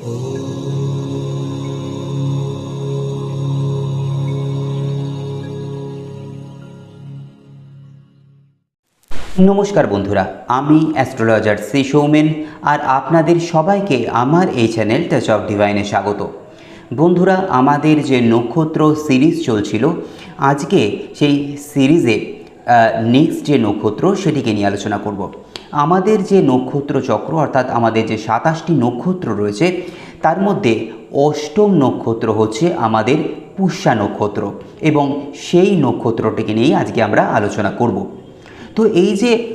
নমস্কার বন্ধুরা, আমি অ্যাস্ট্রোলজার শ্রী সৌমেন আর আপনাদের সবাইকে আমার এই চ্যানেল টাচ অফ ডিভাইনে স্বাগত। বন্ধুরা, আমাদের যে নক্ষত্র সিরিজ চলছিল, আজকে সেই সিরিজে নেক্সট যে নক্ষত্র সেটিকে নিয়ে আলোচনা করব। আমাদের যে নক্ষত্র চক্র, অর্থাৎ আমাদের যে সাতাশটি নক্ষত্র রয়েছে, তার মধ্যে অষ্টম নক্ষত্র হচ্ছে আমাদের পুষ্যা নক্ষত্র এবং সেই নক্ষত্রটিকে নিয়েই আজকে আমরা আলোচনা করব। তো এই যে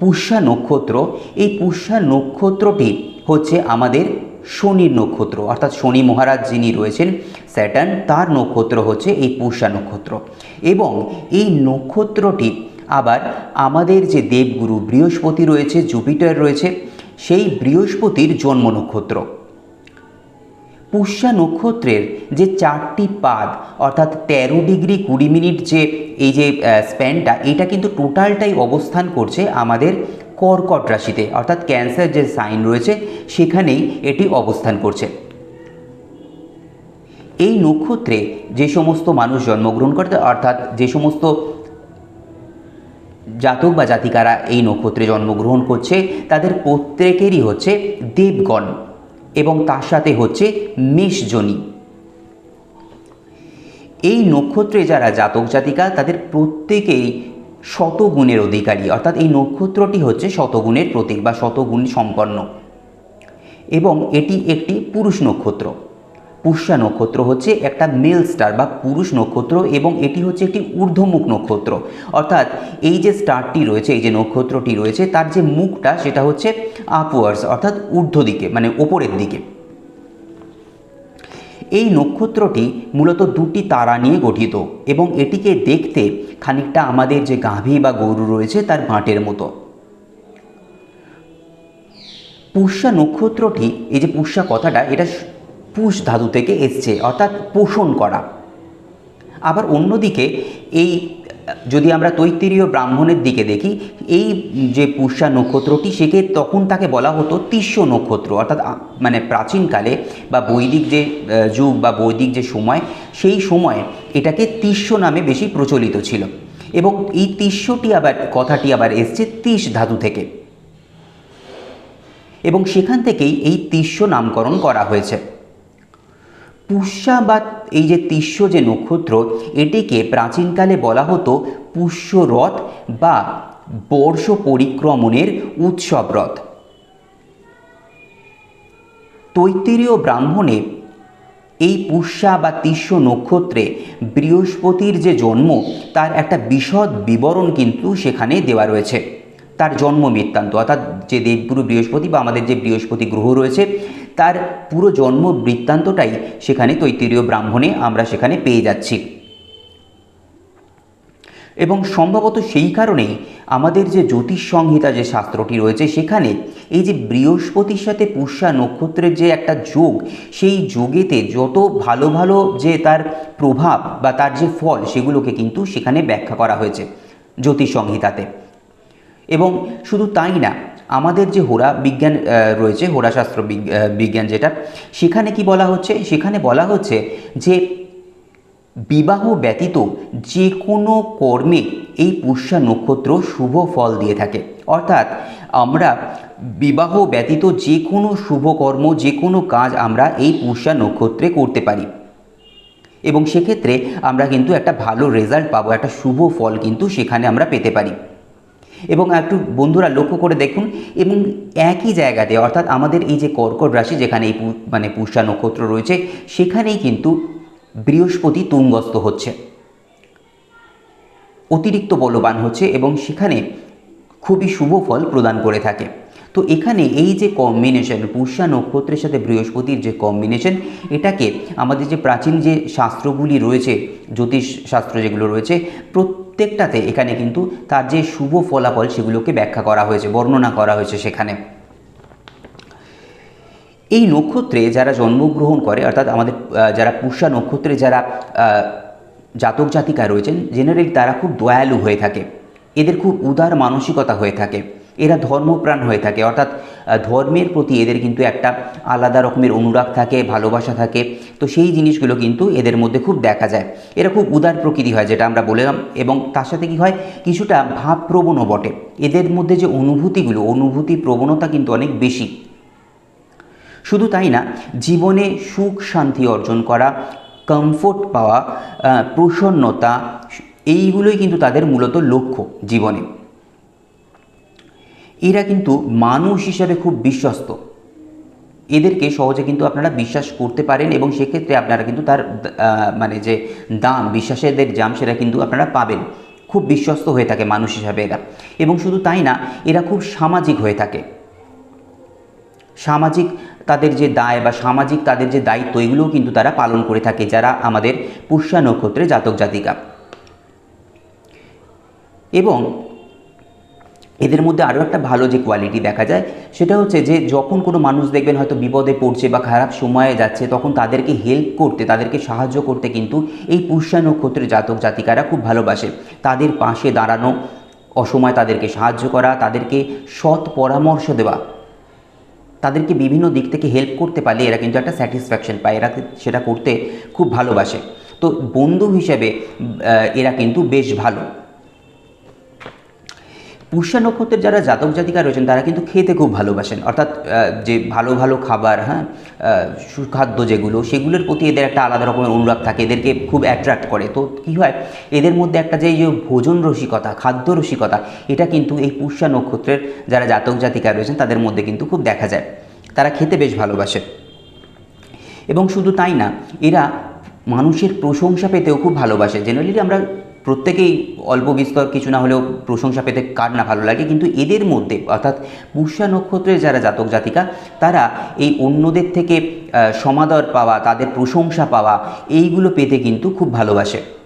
পুষ্যা নক্ষত্র, এই পুষ্যা নক্ষত্রটি হচ্ছে আমাদের শনির নক্ষত্র, অর্থাৎ শনি মহারাজ যিনি রয়েছেন, স্যাটার্ন, তার নক্ষত্র হচ্ছে এই পুষ্যা নক্ষত্র এবং এই নক্ষত্রটি আবার আমাদের যে দেবগুরু বৃহস্পতি রয়েছে, জুপিটার রয়েছে, সেই বৃহস্পতির জন্ম নক্ষত্র। পুষ্যা নক্ষত্রের যে চারটি পাদ, অর্থাৎ তেরো ডিগ্রি কুড়ি মিনিট যে, এই যে স্প্যানটা, এটা কিন্তু টোটালটাই অবস্থান করছে আমাদের কর্কট রাশিতে, অর্থাৎ ক্যান্সার যে সাইন রয়েছে, সেখানেই এটি অবস্থান করছে। এই নক্ষত্রে যে সমস্ত মানুষ জন্মগ্রহণ করতে, অর্থাৎ যে সমস্ত জাতক বা জাতিকারা এই নক্ষত্রে জন্মগ্রহণ করছে, তাদের প্রত্যেকেরই হচ্ছে দেবগণ এবং তার সাথে হচ্ছে মেষজনী। এই নক্ষত্রে যারা জাতক, জাতিকা, তাদের প্রত্যেকেই শতগুণের অধিকারী। অর্থাৎ এই নক্ষত্রটি হচ্ছে শতগুণের প্রতীক বা শতগুণ সম্পন্ন। এবং এটি একটি পুরুষ নক্ষত্র। পুষ্যা নক্ষত্র হচ্ছে একটা মেল স্টার বা পুরুষ নক্ষত্র এবং এটি হচ্ছে একটি ঊর্ধ্বমুখ নক্ষত্র। অর্থাৎ এই যে স্টারটি রয়েছে, এই যে নক্ষত্রটি রয়েছে, তার যে মুখটা সেটা হচ্ছে আপওয়ার্ডস অর্থাৎ ঊর্ধ্ব দিকে মানে ওপরের দিকে। এই নক্ষত্রটি মূলত দুটি তারা নিয়ে গঠিত এবং এটিকে দেখতে খানিকটা আমাদের যে গাভী বা গরু রয়েছে, তার ভাঁটের মতো। পুষ্যা নক্ষত্রটি, এই যে পুষ্যা কথাটা, এটা পুষ ধাতু থেকে এসছে, অর্থাৎ পোষণ করা। আবার অন্যদিকে এই, যদি আমরা তৈত্তিরীয় ব্রাহ্মণের দিকে দেখি, এই যে পুষ্যা নক্ষত্রটি, সেকে তখন তাকে বলা হতো তিস্য নক্ষত্র, অর্থাৎ মানে প্রাচীনকালে বা বৈদিক যে যুগ বা বৈদিক যে সময়, সেই সময়ে এটাকে তিস্য নামে বেশি প্রচলিত ছিল। এবং এই তিস্যটি আবার, কথাটি আবার এসছে তিস ধাতু থেকে। এবং সেখান থেকেই এই তিস্য নামকরণ করা হয়েছে। পুষ্যা বা এই যে তিস্য যে নক্ষত্র, এটিকে প্রাচীনকালে বলা হতো পুষ্যরথ বা বর্ষ পরিক্রমণের উৎসব রথ। তৈত্তিরীয় ব্রাহ্মণে এই পুষ্যা বা তিস্য নক্ষত্রে বৃহস্পতির যে জন্ম, তার একটা বিশদ বিবরণ কিন্তু সেখানে দেওয়া রয়েছে। তার জন্ম বৃত্তান্ত, অর্থাৎ যে দেবগুরু বৃহস্পতি বা আমাদের যে বৃহস্পতি গ্রহ রয়েছে তার পুরো জন্ম বৃত্তান্তটাই সেখানে তৈত্তিরীয় ব্রাহ্মণে আমরা সেখানে পেয়ে যাচ্ছি। এবং সম্ভবত সেই কারণেই আমাদের যে জ্যোতিষ সংহিতা যে শাস্ত্রটি রয়েছে সেখানে এই যে বৃহস্পতির সাথে পুষ্যা নক্ষত্রের যে একটা যোগ, সেই যোগেতে যত ভালো ভালো যে তার প্রভাব বা তার যে ফল সেগুলোকে কিন্তু সেখানে ব্যাখ্যা করা হয়েছে জ্যোতিষ সংহিতাতে। এবং শুধু তাই না আমাদের যে হোরা বিজ্ঞান রয়েছে হোরাশাস্ত্র বিজ্ঞান যেটা, সেখানে কি বলা হচ্ছে? সেখানে বলা হচ্ছে যে বিবাহ ব্যতীত যে কোনো কর্মে এই পুষ্যা নক্ষত্র শুভ ফল দিয়ে থাকে। অর্থাৎ আমরা বিবাহ ব্যতীত যে কোনো শুভকর্ম যে কোনো কাজ আমরা এই পুষ্যা নক্ষত্রে করতে পারি। এবং সেক্ষেত্রে আমরা কিন্তু একটা ভালো রেজাল্ট পাবো, একটা শুভ ফল কিন্তু সেখানে আমরা পেতে পারি। এবং একটু বন্ধুরা লক্ষ্য করে দেখুন, এবং একই জায়গাতে, অর্থাৎ আমাদের এই যে কর্কট রাশি যেখানে এই মানে পুষ্যা নক্ষত্র রয়েছে, সেখানেই কিন্তু বৃহস্পতি তুঙ্গস্থ হচ্ছে। অতিরিক্ত বলবান হচ্ছে এবং সেখানে খুবই শুভ ফল প্রদান করে থাকে। তো এখানে এই যে কম্বিনেশন পুষ্যা নক্ষত্রের সাথে বৃহস্পতির যে কম্বিনেশন এটাকে আমাদের যে প্রাচীন যে শাস্ত্রগুলি রয়েছে, জ্যোতিষ শাস্ত্র যেগুলো রয়েছে প্রত্যেকটাতে এখানে কিন্তু তার যে শুভ ফলাফল সেগুলোকে ব্যাখ্যা করা হয়েছে, বর্ণনা করা হয়েছে সেখানে। এই নক্ষত্রে যারা জন্মগ্রহণ করে, অর্থাৎ আমাদের যারা পুষা নক্ষত্রে যারা জাতক জাতিকা রয়েছেন জেনারেলি তারা খুব দয়ালু হয়ে থাকে। এদের খুব উদার মানসিকতা হয়ে থাকে। এরা ধর্মপ্রাণ হয়ে থাকে। অর্থাৎ ধর্মের প্রতি এদের কিন্তু একটা আলাদা রকমের অনুরাগ থাকে, ভালোবাসা থাকে। তো সেই জিনিসগুলো কিন্তু এদের মধ্যে খুব দেখা যায়। এরা খুব উদার প্রকৃতি হয়, যেটা আমরা বললাম। এবং তার সাথে কি হয়? কিছুটা ভাবপ্রবণও বটে। এদের মধ্যে যে অনুভূতিগুলো, অনুভূতি প্রবণতা কিন্তু অনেক বেশি। শুধু তাই না, জীবনে সুখ শান্তি অর্জন করা কমফোর্ট পাওয়া প্রসন্নতা, এইগুলোই কিন্তু তাদের মূলত লক্ষ্য জীবনে। এরা কিন্তু মানুষ হিসাবে খুব বিশ্বস্ত। এদেরকে সহজে কিন্তু আপনারা বিশ্বাস করতে পারেন এবং সেক্ষেত্রে আপনারা কিন্তু তার মানে যে দাম, বিশ্বাসের দাম, সেটা কিন্তু আপনারা পাবেন। খুব বিশ্বস্ত হয়ে থাকে মানুষ হিসাবে এরা। এবং শুধু তাই না, এরা খুব সামাজিক হয়ে থাকে। সামাজিক তাদের যে দায় বা সামাজিক তাদের যে দায়িত্ব, এগুলোও কিন্তু তারা পালন করে থাকে যারা আমাদের পুষ্যা নক্ষত্রে জাতক জাতিকা। এবং এদের মধ্যে আরও একটা ভালো যে কোয়ালিটি দেখা যায়, সেটা হচ্ছে যে যখন কোনো মানুষ দেখবেন হয়তো বিপদে পড়ছে বা খারাপ সময়ে যাচ্ছে, তখন তাদেরকে হেল্প করতে, তাদেরকে সাহায্য করতে কিন্তু এই পুষ্যা নক্ষত্রের জাতক জাতিকারা খুব ভালোবাসে। তাদের পাশে দাঁড়ানো, অসময় তাদেরকে সাহায্য করা, তাদেরকে সৎ পরামর্শ দেওয়া। তাদেরকে বিভিন্ন দিক থেকে হেল্প করতে পারলে এরা কিন্তু একটা স্যাটিসফ্যাকশন পায়, এরা সেটা করতে খুব ভালোবাসে। তো বন্ধু হিসেবে এরা কিন্তু বেশ ভালো। পুষ্যা নক্ষত্রের যারা জাতক জাতিকা রয়েছেন, তারা কিন্তু খেতে খুব ভালোবাসেন। অর্থাৎ যে ভালো ভালো খাবার হ্যাঁ সুখাদ্য যেগুলো, সেগুলোর প্রতি এদের একটা আলাদা রকমের অনুরাগ থাকে, এদেরকে খুব অ্যাট্রাক্ট করে। তো কী হয়, এদের মধ্যে একটা যে ভোজন রসিকতা, খাদ্য রসিকতা, এটা কিন্তু এই পুষ্যা নক্ষত্রের যারা জাতক জাতিকা রয়েছেন, তাদের মধ্যে কিন্তু খুব দেখা যায়। তারা খেতে বেশ ভালোবাসে। এবং শুধু তাই না, এরা মানুষের প্রশংসা পেতেও খুব ভালোবাসে। জেনারেলি আমরা প্রত্যেকেই অল্প বিস্তর কিছু না হলেও প্রশংসা পেতে কার না ভালো লাগে। কিন্তু এদের মধ্যে, অর্থাৎ পুষ্যা নক্ষত্রের যারা জাতক জাতিকা, তারা এই অন্যদের থেকে সমাদর পাওয়া, তাদের প্রশংসা পাওয়া, এইগুলো পেতে কিন্তু খুব ভালোবাসে।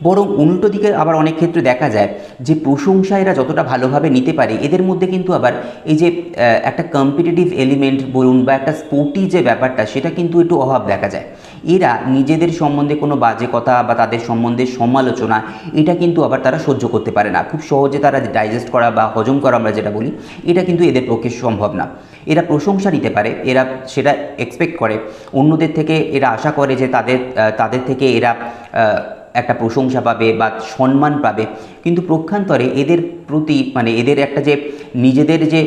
বরং উল্টো দিকে আবার অনেক ক্ষেত্রে দেখা যায় যে প্রশংসা এরা যতটা ভালোভাবে নিতে পারে, এদের মধ্যে কিন্তু আবার এই যে একটা কম্পিটিটিভ এলিমেন্ট বলুন বা একটা স্পোর্টি যে ব্যাপারটা, সেটা কিন্তু একটু অভাব দেখা যায়। এরা নিজেদের সম্বন্ধে কোনো বাজে কথা বা তাদের সম্বন্ধে সমালোচনা, এটা কিন্তু আবার তারা সহ্য করতে পারে না। খুব সহজে তারা ডাইজেস্ট করা বা হজম করা আমরা যেটা বলি, এটা কিন্তু এদের পক্ষে সম্ভব না। এরা প্রশংসা নিতে পারে, এরা সেটা এক্সপেক্ট করে। অন্যদের থেকে এরা আশা করে যে তাদের তাদের থেকে এরা একটা প্রশংসা পাবে বা সম্মান পাবে। কিন্তু প্রক্ষান্তরে এদের প্রতি মানে এদের একটা যে নিজেদের যে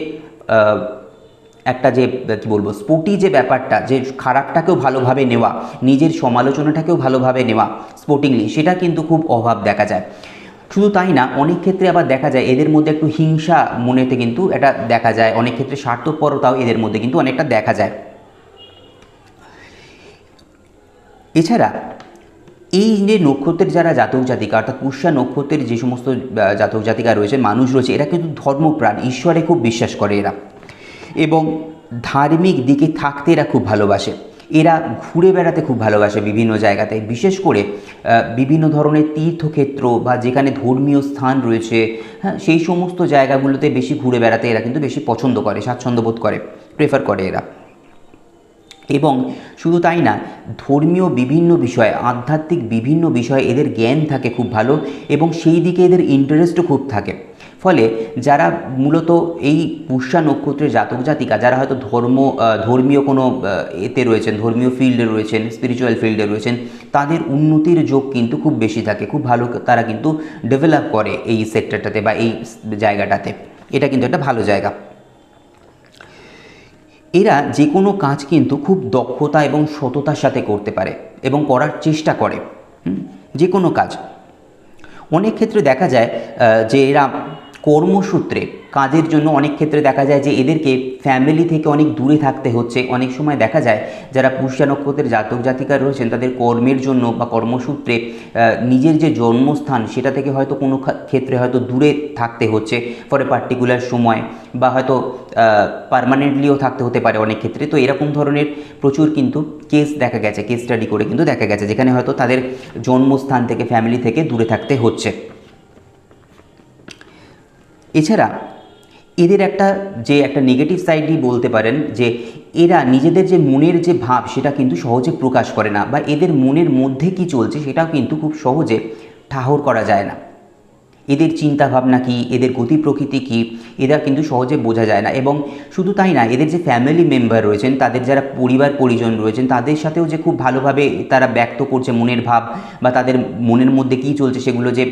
একটা যে, কী বলব স্পোর্টি যে ব্যাপারটা, যে খারাপটাকেও ভালোভাবে নেওয়া, নিজের সমালোচনাটাকেও ভালোভাবে নেওয়া স্পোর্টিংলি সেটা কিন্তু খুব অভাব দেখা যায়। শুধু তাই না, অনেক ক্ষেত্রে আবার দেখা যায় এদের মধ্যে একটু হিংসা মনেতে কিন্তু এটা দেখা যায়, অনেক ক্ষেত্রে স্বার্থপরতাও এদের মধ্যে কিন্তু অনেকটা দেখা যায়। এছাড়া এই যে নক্ষত্রের যারা জাতক জাতিকা, অর্থাৎ পুষ্যা নক্ষত্রের যে সমস্ত জাতক জাতিকা রয়েছে, মানুষ রয়েছে, এরা কিন্তু ধর্মপ্রাণ, ঈশ্বরে খুব বিশ্বাস করে এরা। এবং ধার্মিক দিকে থাকতে এরা খুব ভালোবাসে। এরা ঘুরে বেড়াতে খুব ভালোবাসে বিভিন্ন জায়গাতে, বিশেষ করে বিভিন্ন ধরনের তীর্থক্ষেত্র বা যেখানে ধর্মীয় স্থান রয়েছে হ্যাঁ সেই সমস্ত জায়গাগুলোতে বেশি ঘুরে বেড়াতে এরা কিন্তু বেশি পছন্দ করে, স্বাচ্ছন্দ্য বোধ করে প্রেফার করে এরা। এবং শুধু তাই না, ধর্মীয় বিভিন্ন বিষয়ে, আধ্যাত্মিক বিভিন্ন বিষয়ে এদের জ্ঞান থাকে খুব ভালো এবং সেই দিকে এদের ইন্টারেস্টও খুব থাকে। ফলে যারা মূলত এই পুষ্যা নক্ষত্রের জাতক জাতিকা, যারা হয়তো ধর্ম ধর্মীয় কোনো এতে রয়েছেন, ধর্মীয় ফিল্ডে রয়েছেন স্পিরিচুয়াল ফিল্ডে রয়েছেন, তাদের উন্নতির যোগ কিন্তু খুব বেশি থাকে। খুব ভালো তারা কিন্তু ডেভেলপ করে এই সেক্টরটাতে বা এই জায়গাটাতে। এটা কিন্তু একটা ভালো জায়গা। এরা যে কোনো কাজ কিন্তু খুব দক্ষতা এবং সততার সাথে করতে পারে এবং করার চেষ্টা করে যে কোনো কাজ। অনেক ক্ষেত্রে দেখা যায় যে এরা কর্মসূত্রে কাজের জন্য অনেক ক্ষেত্রে দেখা যায় যে এদেরকে ফ্যামিলি থেকে অনেক দূরে থাকতে হচ্ছে। অনেক সময় দেখা যায় যারা পুষ্যা নক্ষত্রের জাতক জাতিকা রয়েছেন, তাদের কর্মের জন্য বা কর্মসূত্রে নিজের যে জন্মস্থান সেটা থেকে হয়তো কোনো ক্ষেত্রে হয়তো দূরে থাকতে হচ্ছে। ফর এ পার্টিকুলার সময় বা হয়তো পারমানেন্টলিও থাকতে হতে পারে অনেক ক্ষেত্রে। তো এরকম ধরনের প্রচুর কিন্তু কেস দেখা গেছে কেস স্টাডি করে কিন্তু দেখা গেছে, যেখানে হয়তো তাদের জন্মস্থান থেকে ফ্যামিলি থেকে দূরে থাকতে হচ্ছে। এছাড়া এদের একটা যে একটা নেগেটিভ সাইডই বলতে পারেন যে এরা নিজেদের যে মনের যে ভাব সেটা কিন্তু সহজে প্রকাশ করে না বা এদের মনের মধ্যে কি চলছে সেটাও কিন্তু খুব সহজে ঠাহর করা যায় না। এদের চিন্তা ভাবনা কী? এদের গতি প্রকৃতি কী? এরা কিন্তু সহজে বোঝা যায় না। এবং শুধু তাই না, এদের যে ফ্যামিলি মেম্বার রয়েছেন, তাদের যারা পরিবার পরিজন রয়েছেন, তাদের সাথেও যে খুব ভালোভাবে তারা ব্যক্ত করছে মনের ভাব বা তাদের মনের মধ্যে কী চলছে সেগুলো যে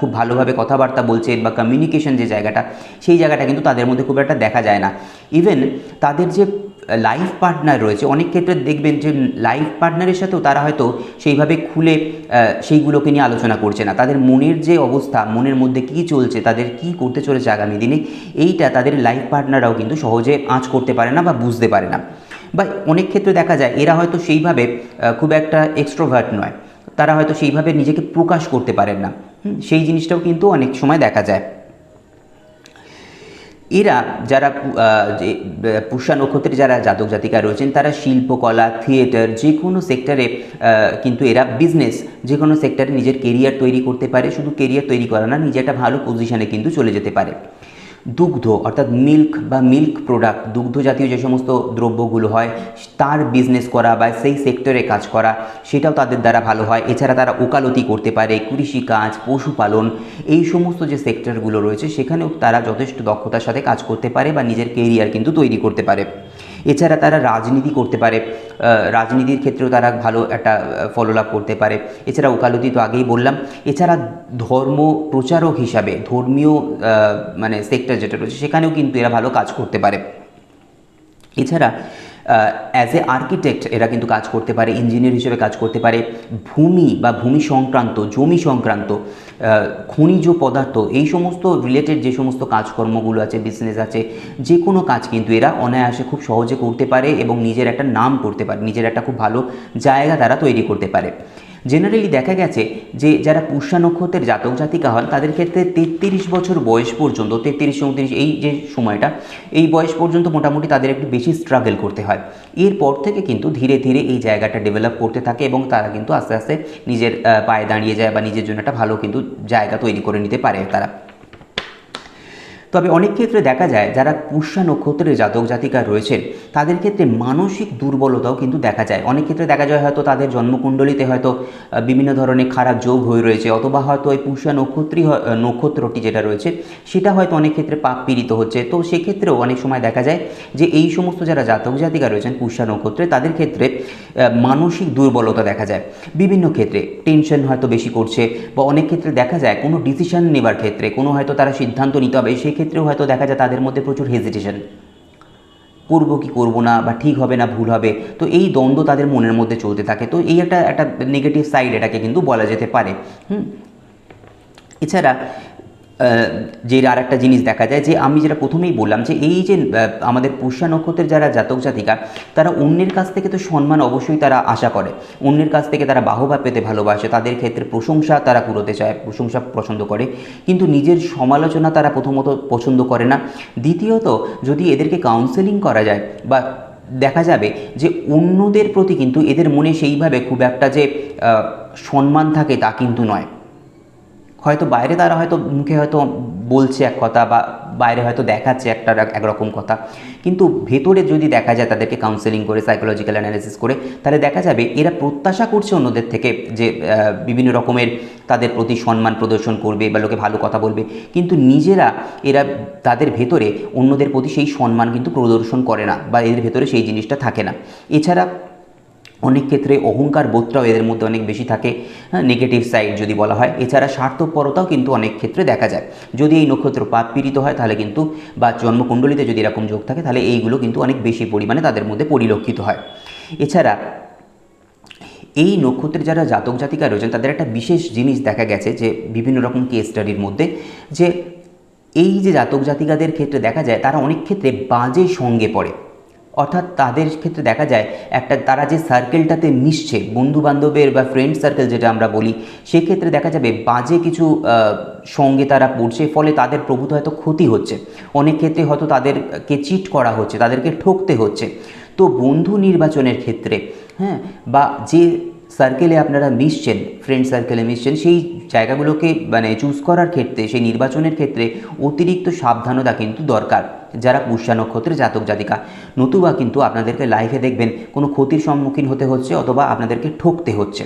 খুব ভালোভাবে কথাবার্তা বলছে বা কমিউনিকেশন যে জায়গাটা, সেই জায়গাটা কিন্তু তাদের মধ্যে খুব একটা দেখা যায় না। ইভেন তাদের যে লাইফ পার্টনার রয়েছে, অনেক ক্ষেত্রে দেখবেন যে লাইফ পার্টনারের সাথেও তারা হয়তো সেইভাবে খুলে সেইগুলোকে নিয়ে আলোচনা করছে না। তাদের মনের যে অবস্থা, মনের মধ্যে কী চলছে, তাদের কি করতে চলেছে আগামী দিনে, এইটা তাদের লাইফ পার্টনাররাও কিন্তু সহজে আঁচ করতে পারে না বা বুঝতে পারে না। বা অনেক ক্ষেত্রে দেখা যায়, এরা হয়তো সেইভাবে খুব একটা এক্সট্রোভার্ট নয়। তারা হয়তো সেইভাবে নিজেকে প্রকাশ করতে পারেন না। সেই জিনিসটাও কিন্তু অনেক সময় দেখা যায়। এরা যারা পুষা নক্ষত্রের যারা জাতক জাতিকা রয়েছেন, তারা শিল্পকলা থিয়েটার, যে কোনো সেক্টরে কিন্তু এরা বিজনেস যে কোনো সেক্টরে নিজের কেরিয়ার তৈরি করতে পারে, শুধু কেরিয়ার তৈরি করা না নিজে একটা ভালো পজিশনে কিন্তু চলে যেতে পারে। দুগ্ধ, অর্থাৎ মিল্ক বা মিল্ক প্রোডাক্ট দুগ্ধ জাতীয় যে সমস্ত দ্রব্যগুলো হয়, তার বিজনেস করা বা সেই সেক্টরে কাজ করা, সেটাও তাদের দ্বারা ভালো হয়। এছাড়া তারা ওকালতি করতে পারে কৃষিকাজ পশুপালন, এই সমস্ত যে সেক্টরগুলো রয়েছে, সেখানেও তারা যথেষ্ট দক্ষতার সাথে কাজ করতে পারে বা নিজের কেরিয়ার কিন্তু তৈরি করতে পারে। এছাড়া তারা রাজনীতি করতে পারে রাজনীতির ক্ষেত্রেও তারা ভালো একটা ফলো লাভ করতে পারে। এছাড়া ওকালতি তো আগেই বললাম, এছাড়া ধর্ম প্রচারক হিসাবে, ধর্মীয় মানে সেক্টর যেটা রয়েছে, সেখানেও কিন্তু এরা ভালো কাজ করতে পারে। এছাড়া অ্যাজ এ আর্কিটেক্ট এরা কিন্তু কাজ করতে পারে ইঞ্জিনিয়ার হিসেবে কাজ করতে পারে। ভূমি বা ভূমি সংক্রান্ত, জমি সংক্রান্ত খনিজ পদার্থ, এই সমস্ত রিলেটেড যে সমস্ত কাজকর্মগুলো আছে বিজনেস আছে, যে কোনো কাজ কিন্তু এরা অনায়াসে খুব সহজে করতে পারে এবং নিজের একটা নাম করতে পারে, নিজের একটা খুব ভালো জায়গা তারা তৈরি করতে পারে। জেনারেলি দেখা গেছে যে যারা পুষ্যা নক্ষত্রের জাতক জাতিকা হন, তাদের ক্ষেত্রে তেত্রিশ বছর বয়স পর্যন্ত, তেত্রিশ, চৌত্রিশ এই যে সময়টা, এই বয়স পর্যন্ত মোটামুটি তাদের একটু বেশি স্ট্রাগল করতে হয়। এরপর থেকে কিন্তু ধীরে ধীরে এই জায়গাটা ডেভেলপ করতে থাকে এবং তারা কিন্তু আস্তে আস্তে নিজের পায়ে দাঁড়িয়ে যায় বা নিজের জন্য একটা ভালো কিন্তু জায়গা তৈরি করে নিতে পারে তারা। তবে অনেক ক্ষেত্রে দেখা যায় যারা পুষ্যা নক্ষত্রের জাতক জাতিকা রয়েছেন, তাদের ক্ষেত্রে মানসিক দুর্বলতাও কিন্তু দেখা যায়। অনেক ক্ষেত্রে দেখা যায় হয়তো তাদের জন্মকুণ্ডলিতে হয়তো বিভিন্ন ধরনের খারাপ যোগ হয়ে রয়েছে অথবা হয়তো এই পুষ্যা নক্ষত্রই হয়- নক্ষত্রটি যেটা রয়েছে, সেটা হয়তো অনেক ক্ষেত্রে পাপ পীড়িত হচ্ছে। তো সেক্ষেত্রেও অনেক সময় দেখা যায় যে এই সমস্ত যারা জাতক জাতিকা রয়েছেন পুষ্যা নক্ষত্রে, তাদের ক্ষেত্রে মানসিক দুর্বলতা দেখা যায়। বিভিন্ন ক্ষেত্রে টেনশন হয়তো বেশি করছে বা অনেক ক্ষেত্রে দেখা যায় কোনো ডিসিশন নেবার ক্ষেত্রে কোনো হয়তো তারা সিদ্ধান্ত নিতে হবে, সেই ক্ষেত্রেও হয়তো দেখা যায় তাদের মধ্যে প্রচুর হেজিটেশন করব কি করব না বা ঠিক হবে না, ভুল হবে। তো এই দ্বন্দ্ব তাদের মনের মধ্যে চলতে থাকে। তো এই একটা একটা নেগেটিভ সাইড এটাকে কিন্তু বলা যেতে পারে। হুম? এছাড়া যে আর একটা জিনিস দেখা যায় যে আমি যেটা প্রথমেই বললাম যে এই যে আমাদের পুষ্যা নক্ষত্রের যারা জাতক জাতিকা, তারা অন্যের কাছ থেকে তো সম্মান অবশ্যই তারা আশা করে। অন্যের কাছ থেকে তারা বাহবা পেতে ভালোবাসে, তাদের ক্ষেত্রে প্রশংসা তারা কুড়োতে চায়, প্রশংসা পছন্দ করে। কিন্তু নিজের সমালোচনা তারা প্রথমত পছন্দ করে না। দ্বিতীয়ত, যদি এদেরকে কাউন্সেলিং করা যায় বা দেখা যাবে যে অন্যদের প্রতি কিন্তু এদের মনে সেইভাবে খুব একটা যে সম্মান থাকে তা কিন্তু নয়। হয়তো বাইরে তারা হয়তো মুখে হয়তো বলছে এক কথা বা বাইরে হয়তো দেখাচ্ছে একটা একরকম কথা। কিন্তু ভেতরে যদি দেখা যায় তাদেরকে কাউন্সেলিং করে সাইকোলজিক্যাল অ্যানালিসিস করে, তাহলে দেখা যাবে এরা প্রত্যাশা করছে অন্যদের থেকে যে বিভিন্ন রকমের তাদের প্রতি সম্মান প্রদর্শন করবে বা লোকে ভালো কথা বলবে। কিন্তু নিজেরা এরা তাদের ভেতরে অন্যদের প্রতি সেই সম্মান কিন্তু প্রদর্শন করে না বা এদের ভেতরে সেই জিনিসটা থাকে না। এছাড়া অনেক ক্ষেত্রে অহংকার বোধটাও এদের মধ্যে অনেক বেশি থাকে নেগেটিভ সাইড যদি বলা হয়। এছাড়া স্বার্থপরতাও কিন্তু অনেক ক্ষেত্রে দেখা যায়। যদি এই নক্ষত্র পাপ পীড়িত হয়, তাহলে কিন্তু বা জন্মকুণ্ডলিতে যদি এরকম যোগ থাকে, তাহলে এইগুলো কিন্তু অনেক বেশি পরিমাণে তাদের মধ্যে পরিলক্ষিত হয়। এছাড়া এই নক্ষত্রের যারা জাতক জাতিকা রয়েছেন, তাদের একটা বিশেষ জিনিস দেখা গেছে যে বিভিন্ন রকম কেস স্টাডির মধ্যে যে এই যে জাতক জাতিকাদের ক্ষেত্রে দেখা যায়, তারা অনেক ক্ষেত্রে বাজে সঙ্গে পড়ে। অর্থাৎ তাদের ক্ষেত্রে দেখা যায় একটা তারা যে সার্কেলটাতে মিশছে বন্ধু বান্ধবের বা ফ্রেন্ড সার্কেল যেটা আমরা বলি, সেক্ষেত্রে দেখা যাবে বাজে কিছু সঙ্গে তারা পড়ছে, ফলে তাদের প্রভূত হয়তো ক্ষতি হচ্ছে। অনেক ক্ষেত্রে হয়তো তাদেরকে চিট করা হচ্ছে, তাদেরকে ঠকতে হচ্ছে। তো বন্ধু নির্বাচনের ক্ষেত্রে হ্যাঁ বা যে সার্কেলে আপনারা মিশছেন ফ্রেন্ড সার্কেলে মিশছেন, সেই জায়গাগুলোকে মানে চুজ করার ক্ষেত্রে, সেই নির্বাচনের ক্ষেত্রে অতিরিক্ত সাবধানতা কিন্তু দরকার। যারা পুষ্যা নক্ষত্রের জাতক, জাতিকা, নতুবা কিন্তু আপনাদেরকে লাইফে দেখবেন, কোনো ক্ষতির সম্মুখীন হতে হচ্ছে অথবা আপনাদেরকে ঠকতে হচ্ছে।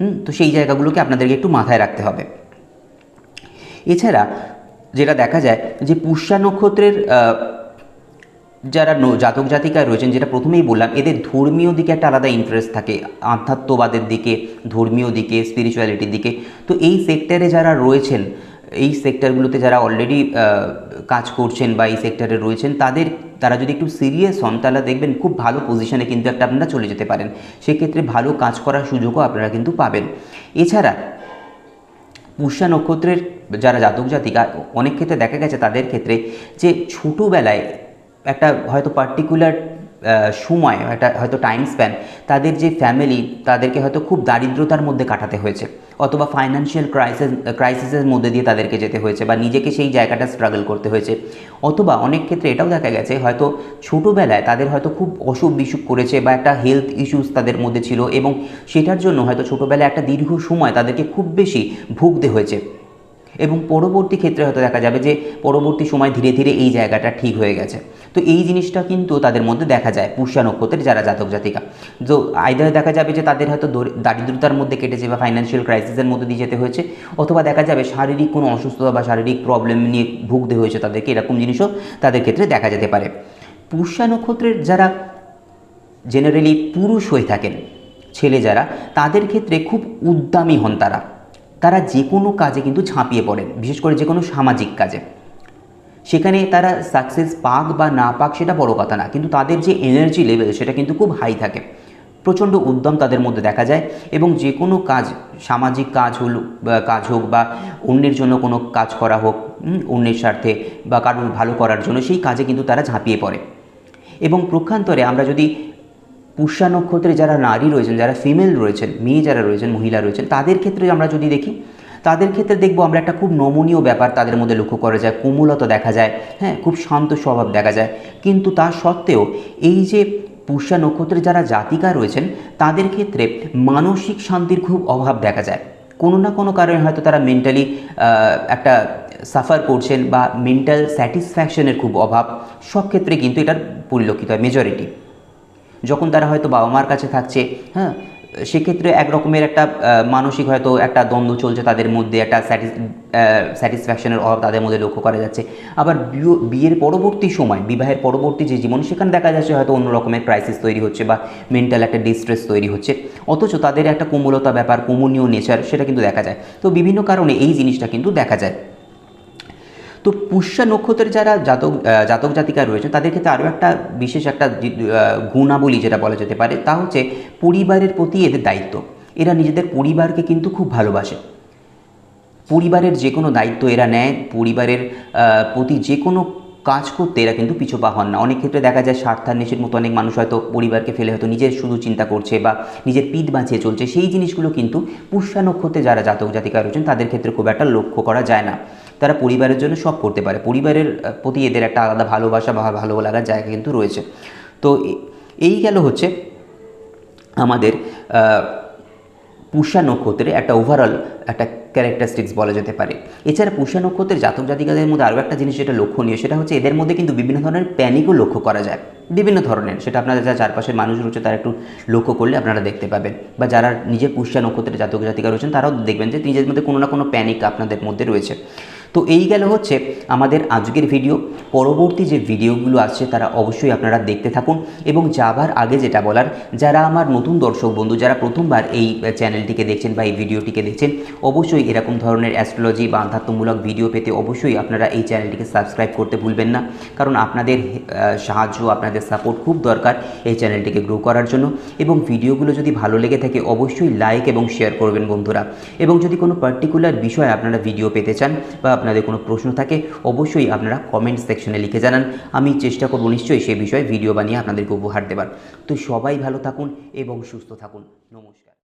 হুম, তো সেই জায়গাগুলোকে আপনাদেরকে একটু মাথায় রাখতে হবে। এছাড়া যেটা দেখা যায় যে পুষ্যা নক্ষত্রের যারা জাতক জাতিকায় রয়েছেন, যেটা প্রথমেই বললাম, এদের ধর্মীয় দিকে একটা আলাদা ইন্টারেস্ট থাকে। আধ্যাত্মবাদের দিকে, ধর্মীয় দিকে স্পিরিচুয়ালিটির দিকে। তো এই সেক্টরে যারা রয়েছেন, এই সেক্টরগুলোতে যারা অলরেডি কাজ করছেন বা এই সেক্টরে রয়েছেন, তাদের, তারা যদি একটু সিরিয়াস হন, তাহলে দেখবেন খুব ভালো পজিশনে কিন্তু একটা আপনারা চলে যেতে পারেন। সেক্ষেত্রে ভালো কাজ করার সুযোগও আপনারা কিন্তু পাবেন। এছাড়া, পুষ্যা নক্ষত্রের যারা জাতক জাতিকা, অনেক ক্ষেত্রে দেখা গেছে তাদের ক্ষেত্রে যে ছোটোবেলায় একটা হয়তো পার্টিকুলার সময়, একটা হয়তো টাইম স্প্যান তাদের যে ফ্যামিলি তাদেরকে হয়তো খুব দারিদ্রতার মধ্যে কাটাতে হয়েছে। অথবা ফাইন্যান্সিয়াল ক্রাইসিস ক্রাইসিসের মধ্যে দিয়ে তাদেরকে যেতে হয়েছে বা নিজেকে সেই জায়গাটা স্ট্রাগল করতে হয়েছে। অথবা অনেক ক্ষেত্রে এটাও দেখা গেছে, হয়তো ছোটোবেলায় তাদের হয়তো খুব অসুখ বিসুখ করেছে বা একটা হেলথ ইস্যুস তাদের মধ্যে ছিল এবং সেটার জন্য হয়তো ছোটোবেলায় একটা দীর্ঘ সময় তাদেরকে খুব বেশি ভুগতে হয়েছে। এবং পরবর্তী ক্ষেত্রে হয়তো দেখা যাবে যে পরবর্তী সময় ধীরে ধীরে এই জায়গাটা ঠিক হয়ে গেছে। তো এই জিনিসটা কিন্তু তাদের মধ্যে দেখা যায় পুষ্যা নক্ষত্রের যারা জাতক জাতিকা। তো আইদার দেখা যাবে যে তাদের হয়তো দরি- দারিদ্রতার মধ্যে কেটেছে বা ফাইন্যান্সিয়াল ক্রাইসিসের মধ্যে দিয়ে যেতে হয়েছে, অথবা দেখা যাবে শারীরিক কোনো অসুস্থতা বা শারীরিক প্রবলেম নিয়ে ভুগতে হয়েছে তাদেরকে, এরকম জিনিসও তাদের ক্ষেত্রে দেখা যেতে পারে। পুষ্যা নক্ষত্রের যারা জেনারেলি পুরুষ হয়ে থাকেন, ছেলে যারা, তাদের ক্ষেত্রে খুব উদ্যমী হন তারা। তারা যে কোনো কাজে কিন্তু ঝাঁপিয়ে পড়েন, বিশেষ করে যে কোনো সামাজিক কাজে। সেখানে তারা সাকসেস পাক বা না পাক সেটা বড় কথা না, কিন্তু তাদের যে এনার্জি লেভেল সেটা কিন্তু খুব হাই থাকে। প্রচণ্ড উদ্যম তাদের মধ্যে দেখা যায় এবং যে কোনো কাজ, সামাজিক কাজ হল কাজ হোক বা অন্যের জন্য কোনো কাজ করা হোক অন্যের স্বার্থে বা কারোর ভালো করার জন্য সেই কাজে কিন্তু তারা ঝাঁপিয়ে পড়ে। এবং প্রক্ষান্তরে আমরা যদি পুষ্যা নক্ষত্রে যারা নারী রয়েছেন, যারা ফিমেল রয়েছেন, মেয়ে যারা রয়েছেন, মহিলা রয়েছেন, তাদের ক্ষেত্রে আমরা যদি দেখি, তাদের ক্ষেত্রে দেখব আমরা একটা খুব নমনীয় ব্যাপার তাদের মধ্যে লক্ষ্য করা যায়, কোমলতা দেখা যায় হ্যাঁ খুব শান্ত স্বভাব দেখা যায়। কিন্তু তা সত্ত্বেও এই যে পুষ্যা নক্ষত্রের যারা জাতিকা রয়েছেন, তাদের ক্ষেত্রে মানসিক শান্তির খুব অভাব দেখা যায়। কোনো না কোনো কারণে হয়তো তারা মেন্টালি একটা সাফার করছেন বা মেন্টাল স্যাটিসফ্যাকশনের খুব অভাব। সব ক্ষেত্রে কিন্তু এটার পরিলক্ষিত হয় মেজরিটি যখন তারা হয়তো বাবা মার কাছে থাকছে হ্যাঁ সেক্ষেত্রে এক রকমের একটা মানসিক হয়তো একটা দ্বন্দ্ব চলছে তাদের মধ্যে, একটা স্যাটিসফ্যাকশনের অভাব তাদের মধ্যে লক্ষ্য করা যাচ্ছে। আবার বিয়ে- বিয়ের পরবর্তী সময়, বিবাহের পরবর্তী যে জীবন, সেখানে দেখা যাচ্ছে হয়তো অন্য রকমের ক্রাইসিস তৈরি হচ্ছে বা মেন্টাল একটা ডিস্ট্রেস তৈরি হচ্ছে। অথচ তাদের একটা কোমলতা ব্যাপার কোমনীয় নেচার সেটা কিন্তু দেখা যায়। তো বিভিন্ন কারণে এই জিনিসটা কিন্তু দেখা যায়। তো পুষ্যা নক্ষত্রের যারা জাতক জাতক জাতিকা রয়েছে, তাদের ক্ষেত্রে আরও একটা বিশেষ একটা গুণাবলী যেটা বলা যেতে পারে, তা হচ্ছে পরিবারের প্রতি এদের দায়িত্ব। এরা নিজেদের পরিবারকে কিন্তু খুব ভালোবাসে। পরিবারের যে কোনো দায়িত্ব এরা নেয়, পরিবারের প্রতি যে কোনো কাজ করতে এরা কিন্তু পিছপা হন না। অনেক ক্ষেত্রে দেখা যায় স্বার্থান্বেষের মতো অনেক মানুষ হয়তো পরিবারকে ফেলে হয়তো নিজের শুধু চিন্তা করছে বা নিজের পিঠ বাঁচিয়ে চলছে। সেই জিনিসগুলো কিন্তু পুষ্যা নক্ষত্রে যারা জাতক জাতিকা রয়েছেন, তাদের ক্ষেত্রে খুব একটা লক্ষ্য করা যায় না। তারা পরিবারের জন্য সব করতে পারে। পরিবারের প্রতি এদের একটা আলাদা ভালোবাসা বা ভালো লাগার জায়গা কিন্তু রয়েছে। তো এই গেল হচ্ছে আমাদের পুষ্যা নক্ষত্রে একটা ওভারঅল একটা ক্যারেক্টারিস্টিক্স বলা যেতে পারে। এছাড়া পুষা নক্ষত্রের জাতক জাতিকাদের মধ্যে আরও একটা জিনিস যেটা লক্ষণীয়, সেটা হচ্ছে এদের মধ্যে কিন্তু বিভিন্ন ধরনের প্যানিকও লক্ষ্য করা যায়। বিভিন্ন ধরনের, সেটা আপনাদের যারা চারপাশের মানুষ রয়েছে তারা একটু লক্ষ্য করলে আপনারা দেখতে পাবেন। বা যারা নিজের পুষা নক্ষত্রের জাতক জাতিকা রয়েছেন তারাও দেখবেন যে নিজের মধ্যে কোনো না কোনো প্যানিক আপনাদের মধ্যে রয়েছে। তো এই গেল হচ্ছে আমাদের আজকের ভিডিও পরবর্তী যে ভিডিওগুলো আসছে, তারা অবশ্যই আপনারা দেখতে থাকুন। এবং যাবার আগে যেটা বলার, যারা আমার নতুন দর্শক বন্ধু, যারা প্রথমবার এই চ্যানেলটিকে দেখছেন বা এই ভিডিওটিকে দেখছেন, অবশ্যই এরকম ধরনের অ্যাস্ট্রোলজি বা আধ্যাত্মমূলক ভিডিও পেতে অবশ্যই আপনারা এই চ্যানেলটিকে সাবস্ক্রাইব করতে ভুলবেন না। কারণ আপনাদের সাহায্য, আপনাদের সাপোর্ট খুব দরকার এই চ্যানেলটিকে গ্রো করার জন্য। এবং ভিডিওগুলো যদি ভালো লেগে থাকে, অবশ্যই লাইক এবং শেয়ার করবেন বন্ধুরা। এবং যদি কোনো পার্টিকুলার বিষয়ে আপনারা ভিডিও পেতে চান বা আপনাদের কোনো প্রশ্ন থাকে, অবশ্যই আপনারা কমেন্ট সেকশনে লিখে জানান। আমি চেষ্টা করব নিশ্চয়ই সেই বিষয়ে ভিডিও বানিয়ে আপনাদেরকে উপহার দেবার। তো সবাই ভালো থাকুন এবং সুস্থ থাকুন। নমস্কার।